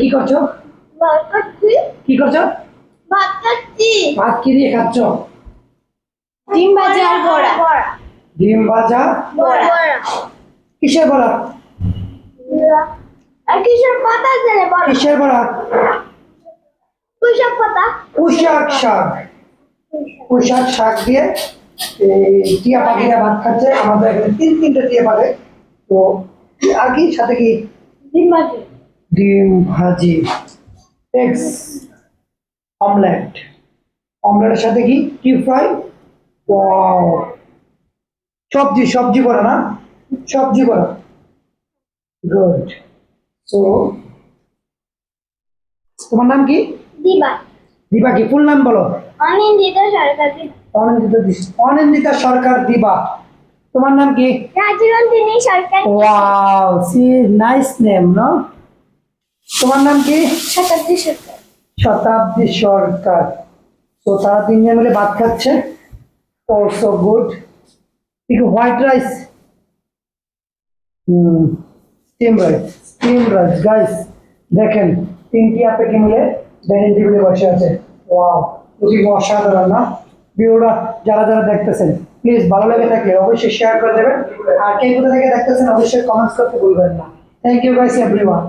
কি করছ? কি করছ? ভাত খাচ্ছি। ভাত কি দিয়ে খাচ্ছ? ডিম ভাজা আর বড়া। ডিম ভাজা? বড়া। কিসের বড়া? আর কিসের পাতা জেনে বড়া? কিসের বড়া? পুষক পাতা। পুঁশাক শাক। পুঁশাক শাক দিয়ে টিয়া পাখিরা ভাত খাচ্ছে। আমাদের এখানে তিন তিনটে টিয়া পাখি। তো আর কি সাথে কি? ডিম ভাজি। ডিম ভাজি। এগস অমলেট অমলেটের সাথে কি? টি ফ্রাই সবজি সবজি করা না। সবজি করা গুড সো তোমার নাম কি? দিবা। দিবা কি? ফুল নাম বলো। অনিন্দিত সরকার অনিন্দিতা অনিন্দিতা সরকার দিবা। তোমার নাম কি? Rajibantini Sarkar. Wow see nice name no তোমার নাম কি? শতাব্দী সরকার। শতাব্দী সরকার। তো তারা তিনজন মিলে ভাত খাচ্ছে। অলসো গুড ঠিক white rice hmm steam rice steam rice guys দেখেন তিনটি আপেকে মিলে? ডাইনিং টেবিলে বসে আছে। ওয়াও খুবই অসাধারণ না? ভিডিওটা যারা যারা দেখতেছেন প্লিজ ভালো লেগে থাকলে অবশ্যই শেয়ার করে দেবেন। আর কে কোথা থেকে দেখতেছেন, অবশ্যই কমেন্টস করতে ভুলবেন না। Thank you guys everyone